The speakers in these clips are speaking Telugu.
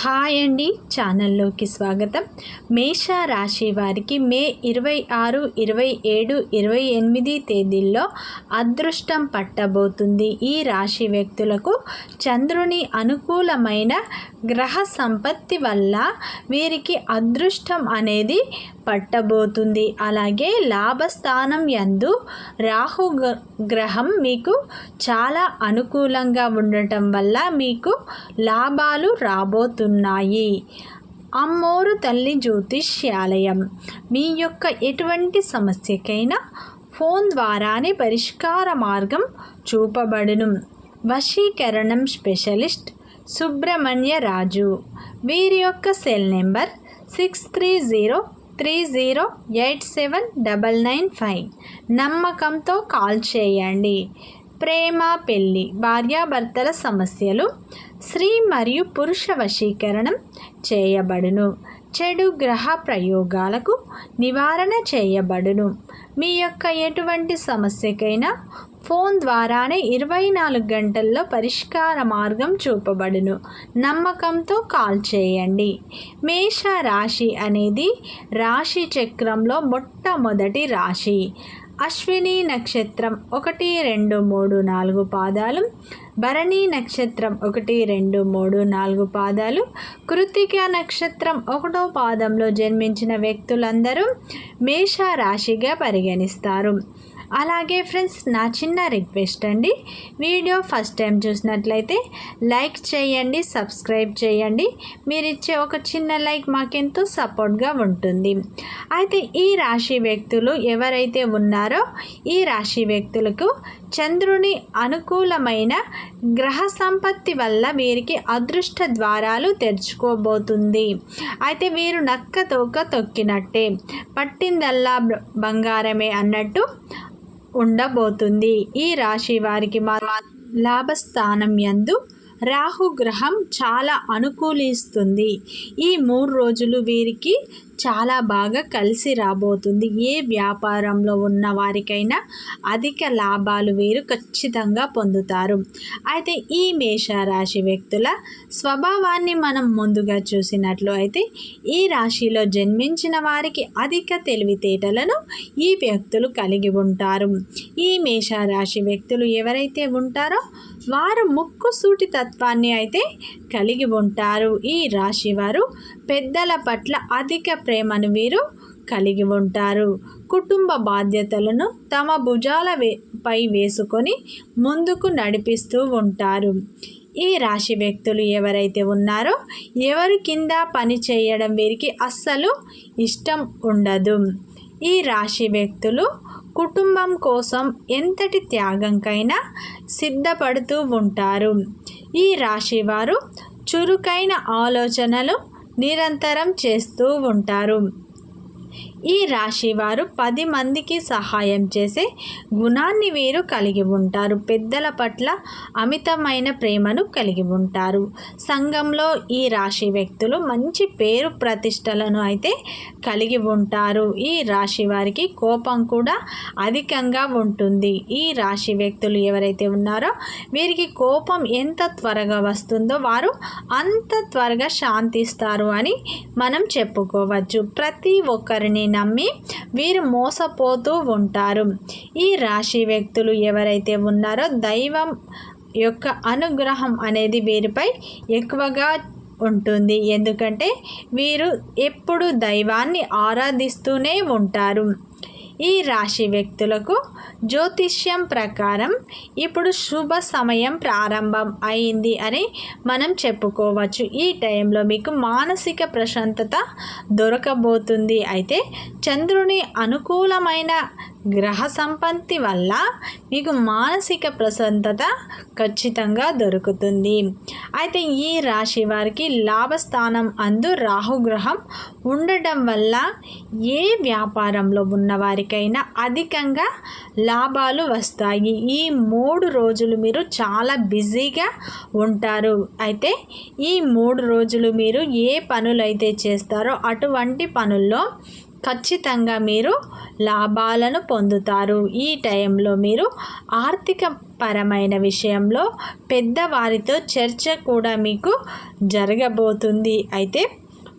హాయ్ అండి ఛానల్లోకి స్వాగతం. మేష రాశి వారికి మే ఇరవై ఆరు ఇరవై ఏడు ఇరవై ఎనిమిది తేదీల్లో అదృష్టం పట్టబోతుంది. ఈ రాశి వ్యక్తులకు చంద్రుని అనుకూలమైన గ్రహ సంపత్తి వల్ల వీరికి అదృష్టం అనేది పట్టబోతుంది. అలాగే లాభస్థానం యందు రాహు గ్రహం మీకు చాలా అనుకూలంగా ఉండటం వల్ల మీకు లాభాలు రాబోతుంది ఉన్నాయి అమ్మోరు తల్లి జ్యోతిష్యాలయం. మీ యొక్క ఎటువంటి సమస్యకైనా ఫోన్ ద్వారానే పరిష్కార మార్గం చూపబడును. వశీకరణం స్పెషలిస్ట్ సుబ్రహ్మణ్య రాజు. వీరి యొక్క cell number six three zero three zero eight seven double nine five. నమ్మకంతో కాల్ చేయండి. ప్రేమ పెళ్ళి భార్యాభర్తల సమస్యలు స్త్రీ మరియు పురుష వశీకరణం చేయబడును. చెడు గ్రహ ప్రయోగాలకు నివారణ చేయబడును. మీ యొక్క ఎటువంటి సమస్యకైనా ఫోన్ ద్వారానే ఇరవై నాలుగు గంటల్లో పరిష్కార మార్గం చూపబడును. నమ్మకంతో కాల్ చేయండి. మేష రాశి అనేది రాశి చక్రంలో మొట్టమొదటి రాశి. అశ్విని నక్షత్రం ఒకటి రెండు మూడు నాలుగు పాదాలు. భరణి నక్షత్రం ఒకటి రెండు మూడు నాలుగు పాదాలు. కృతిక నక్షత్రం ఒకటో పాదంలో జన్మించిన వ్యక్తులందరూ మేష రాశిగా పరిగణిస్తారు. అలాగే ఫ్రెండ్స్ నా చిన్న రిక్వెస్ట్ అండి. వీడియో ఫస్ట్ టైం చూసినట్లయితే లైక్ చేయండి సబ్స్క్రైబ్ చేయండి. మీరు ఇచ్చే ఒక చిన్న లైక్ మాకెంతో సపోర్ట్గా ఉంటుంది. అయితే ఈ రాశి వ్యక్తులు ఎవరైతే ఉన్నారో ఈ రాశి వ్యక్తులకు చంద్రుని అనుకూలమైన గ్రహ సంపత్తి వల్ల వీరికి అదృష్ట ద్వారాలు తెరుచుకోబోతుంది. అయితే వీరు నక్క తోక తొక్కినట్టే. పట్టిందల్లా బంగారమే అన్నట్టు ఉండబోతుంది. ఈ రాశి వారికి లాభస్థానం యందు రాహుగ్రహం చాలా అనుకూలిస్తుంది. ఈ మూడు రోజులు వీరికి చాలా బాగా కలిసి రాబోతుంది. ఏ వ్యాపారంలో ఉన్న వారికైనా అధిక లాభాలు వీరు ఖచ్చితంగా పొందుతారు. అయితే ఈ మేషరాశి వ్యక్తుల స్వభావాన్ని మనం ముందుగా చూసినట్లు అయితే ఈ రాశిలో జన్మించిన వారికి అధిక తెలివితేటలను ఈ వ్యక్తులు కలిగి ఉంటారు. ఈ మేషరాశి వ్యక్తులు ఎవరైతే ఉంటారో వారు ముక్కు సూటి తత్వాన్ని అయితే కలిగి ఉంటారు. ఈ రాశి వారు పెద్దల పట్ల అధిక ప్రేమను వీరు కలిగి ఉంటారు. కుటుంబ బాధ్యతలను తమ భుజాల పై వేసుకొని ముందుకు నడిపిస్తూ ఉంటారు. ఈ రాశి వ్యక్తులు ఎవరైతే ఉన్నారో ఎవరి కింద పని చేయడం వీరికి అస్సలు ఇష్టం ఉండదు. ఈ రాశి వ్యక్తులు కుటుంబం కోసం ఎంతటి త్యాగంకైనా సిద్ధపడుతూ ఉంటారు. ఈ రాశి వారు చురుకైన ఆలోచనలు నిరంతరం చేస్తూ ఉంటారు. ఈ రాశి వారు పది మందికి సహాయం చేసే గుణాన్ని వీరు కలిగి ఉంటారు. పెద్దల పట్ల అమితమైన ప్రేమను కలిగి ఉంటారు. సంఘంలో ఈ రాశి వ్యక్తులు మంచి పేరు ప్రతిష్టలను అయితే కలిగి ఉంటారు. ఈ రాశి వారికి కోపం కూడా అధికంగా ఉంటుంది. ఈ రాశి వ్యక్తులు ఎవరైతే ఉన్నారో వీరికి కోపం ఎంత త్వరగా వస్తుందో వారు అంత త్వరగా శాంతిస్తారు అని మనం చెప్పుకోవచ్చు. ప్రతి ఒక్కరిని నమ్మి వీరు మోసపోతూ ఉంటారు. ఈ రాశి వ్యక్తులు ఎవరైతే ఉన్నారో దైవం యొక్క అనుగ్రహం అనేది వీరిపై ఎక్కువగా ఉంటుంది. ఎందుకంటే వీరు ఎప్పుడు దైవాన్ని ఆరాధిస్తూనే ఉంటారు. ఈ రాశి వ్యక్తులకు జ్యోతిష్యం ప్రకారం ఇప్పుడు శుభ సమయం ప్రారంభం అయింది అని మనం చెప్పుకోవచ్చు. ఈ టైంలో మీకు మానసిక ప్రశాంతత దొరకబోతుంది. అయితే చంద్రుని అనుకూలమైన గ్రహ సంపత్తి వల్ల మీకు మానసిక ప్రశాంతత ఖచ్చితంగా దొరుకుతుంది. అయితే ఈ రాశి వారికి లాభస్థానం అందు రాహుగ్రహం ఉండటం వల్ల ఏ వ్యాపారంలో ఉన్న వారికైనా అధికంగా లాభాలు వస్తాయి. ఈ మూడు రోజులు మీరు చాలా బిజీగా ఉంటారు. అయితే ఈ మూడు రోజులు మీరు ఏ పనులైతే చేస్తారో అటువంటి పనుల్లో ఖచ్చితంగా మీరు లాభాలను పొందుతారు. ఈ టైంలో మీరు ఆర్థిక పరమైన విషయంలో పెద్దవారితో చర్చ కూడా మీకు జరగబోతుంది. అయితే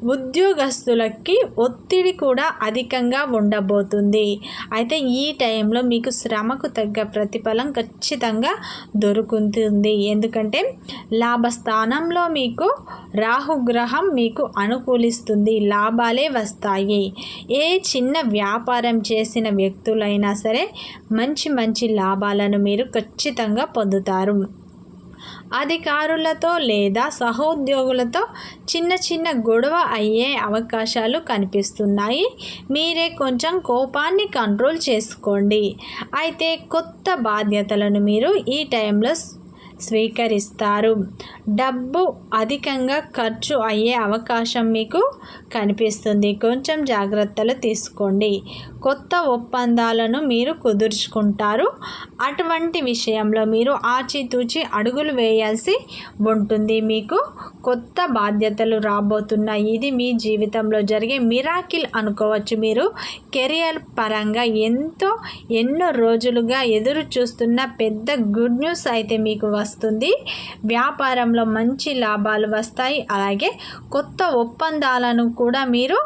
ఉద్యోగస్తులకి ఒత్తిడి కూడా అధికంగా ఉండబోతుంది. అయితే ఈ టైంలో మీకు శ్రమకు తగ్గ ప్రతిఫలం ఖచ్చితంగా దొరుకుతుంది. ఎందుకంటే లాభస్థానంలో మీకు రాహుగ్రహం మీకు అనుకూలిస్తుంది. లాభాలే వస్తాయి. ఏ చిన్న వ్యాపారం చేసిన వ్యక్తులైనా సరే మంచి మంచి లాభాలను మీరు ఖచ్చితంగా పొందుతారు. అధికారులతో లేదా సహోద్యోగులతో చిన్న చిన్న గొడవ అయ్యే అవకాశాలు కనిపిస్తున్నాయి. మీరే కొంచెం కోపాన్ని కంట్రోల్ చేసుకోండి. అయితే కొత్త బాధ్యతలను మీరు ఈ టైంలో స్వీకరిస్తారు. డబ్బు అధికంగా ఖర్చు అయ్యే అవకాశం మీకు కనిపిస్తుంది. కొంచెం జాగ్రత్తలు తీసుకోండి. కొత్త ఒప్పందాలను మీరు కుదుర్చుకుంటారు. అటువంటి విషయంలో మీరు ఆచితూచి అడుగులు వేయాల్సి ఉంటుంది. మీకు కొత్త బాధ్యతలు రాబోతున్నాయి ఇది మీ జీవితంలో జరిగే మిరాకిల్ అనుకోవచ్చు. మీరు కెరియర్ పరంగా ఎంతో ఎన్నో రోజులుగా ఎదురు చూస్తున్న పెద్ద గుడ్ న్యూస్ అయితే మీకు వస్తుంది. వస్తుంది. వ్యాపారంలో మంచి లాభాలు వస్తాయి. అలాగే కొత్త ఒప్పందాలను కూడా మీరు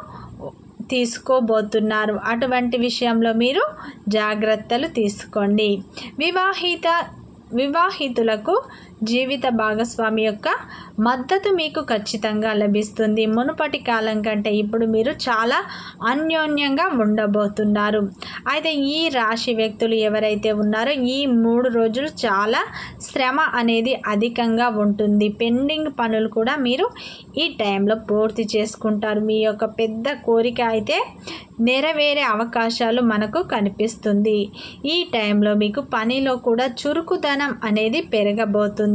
తీసుకోబోతున్నారు. అటువంటి విషయంలో మీరు జాగ్రత్తలు తీసుకోండి. వివాహిత వివాహితులకు జీవిత భాగస్వామి యొక్క మద్దతు మీకు ఖచ్చితంగా లభిస్తుంది. మునుపటి కాలం కంటే ఇప్పుడు మీరు చాలా అన్యోన్యంగా ఉండబోతున్నారు. అయితే ఈ రాశి వ్యక్తులు ఎవరైతే ఉన్నారో ఈ మూడు రోజులు చాలా శ్రమ అనేది అధికంగా ఉంటుంది. పెండింగ్ పనులు కూడా మీరు ఈ టైంలో పూర్తి చేసుకుంటారు. మీ యొక్క పెద్ద కోరిక అయితే నెరవేరే అవకాశాలు మనకు కనిపిస్తుంది. ఈ టైంలో మీకు పనిలో కూడా చురుకుదనం అనేది పెరగబోతుంది.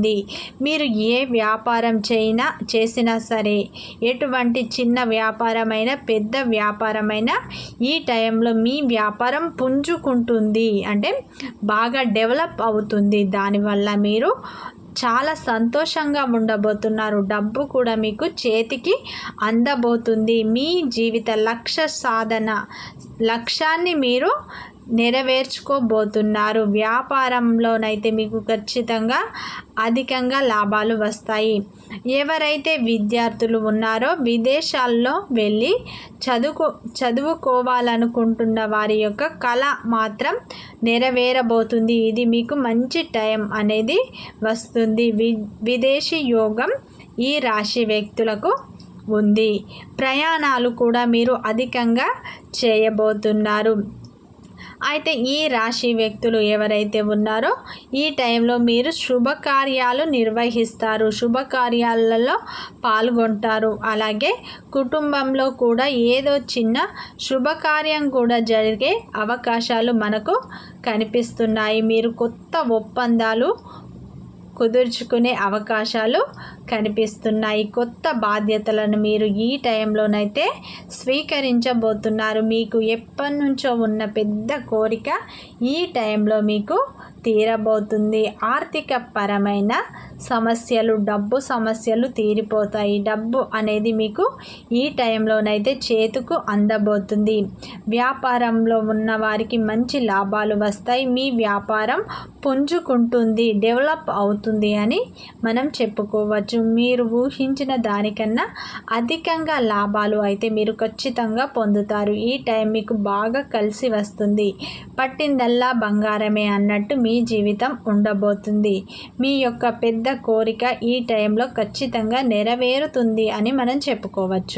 మీరు ఏ వ్యాపారం చేయినా చేసినా సరే ఎటువంటి చిన్న వ్యాపారమైనా పెద్ద వ్యాపారమైనా ఈ టైంలో మీ వ్యాపారం పుంజుకుంటుంది. అంటే బాగా డెవలప్ అవుతుంది. దానివల్ల మీరు చాలా సంతోషంగా ఉండబోతున్నారు. డబ్బు కూడా మీకు చేతికి అందబోతుంది. మీ జీవిత లక్ష్య సాధన లక్ష్యాన్ని మీరు నెరవేర్చుకోబోతున్నారు. వ్యాపారంలోనైతే మీకు ఖచ్చితంగా అధికంగా లాభాలు వస్తాయి. ఎవరైతే విద్యార్థులు ఉన్నారో విదేశాల్లో వెళ్ళి చదువుకో చదువుకోవాలనుకుంటున్న వారి యొక్క కళ మాత్రం నెరవేరబోతుంది. ఇది మీకు మంచి టైం అనేది వస్తుంది. వి విదేశీ యోగం ఈ రాశి వ్యక్తులకు ఉంది. ప్రయాణాలు కూడా మీరు అధికంగా చేయబోతున్నారు. అయితే ఈ రాశి వ్యక్తులు ఎవరైతే ఉన్నారో ఈ టైంలో మీరు శుభకార్యాలు నిర్వహిస్తారు. శుభకార్యాలలో పాల్గొంటారు. అలాగే కుటుంబంలో కూడా ఏదో చిన్న శుభకార్యం కూడా జరిగే అవకాశాలు మనకు కనిపిస్తున్నాయి. మీరు కొత్త ఒప్పందాలు కుదుర్చుకునే అవకాశాలు కనిపిస్తున్నాయి. కొత్త బాధ్యతలను మీరు ఈ టైంలోనైతే స్వీకరించబోతున్నారు. మీకు ఎప్పటి నుంచో ఉన్న పెద్ద కోరిక ఈ టైంలో మీకు తీరబోతుంది. ఆర్థిక పరమైన సమస్యలు డబ్బు సమస్యలు తీరిపోతాయి. డబ్బు అనేది మీకు ఈ టైంలోనైతే చేతుకు అందబోతుంది. వ్యాపారంలో ఉన్న వారికి మంచి లాభాలు వస్తాయి. మీ వ్యాపారం పుంజుకుంటుంది డెవలప్ అవుతుంది అని మనం చెప్పుకోవచ్చు. మీరు ఊహించిన దానికన్నా అధికంగా లాభాలు అయితే మీరు ఖచ్చితంగా పొందుతారు. ఈ టైం మీకు బాగా కలిసి వస్తుంది. పట్టిందల్లా బంగారమే అన్నట్టు మీ జీవితం ఉండబోతుంది. మీ యొక్క పెద్ద పెద్ద కోరిక ఈ టైంలో ఖచ్చితంగా నెరవేరుతుంది అని మనం చెప్పుకోవచ్చు.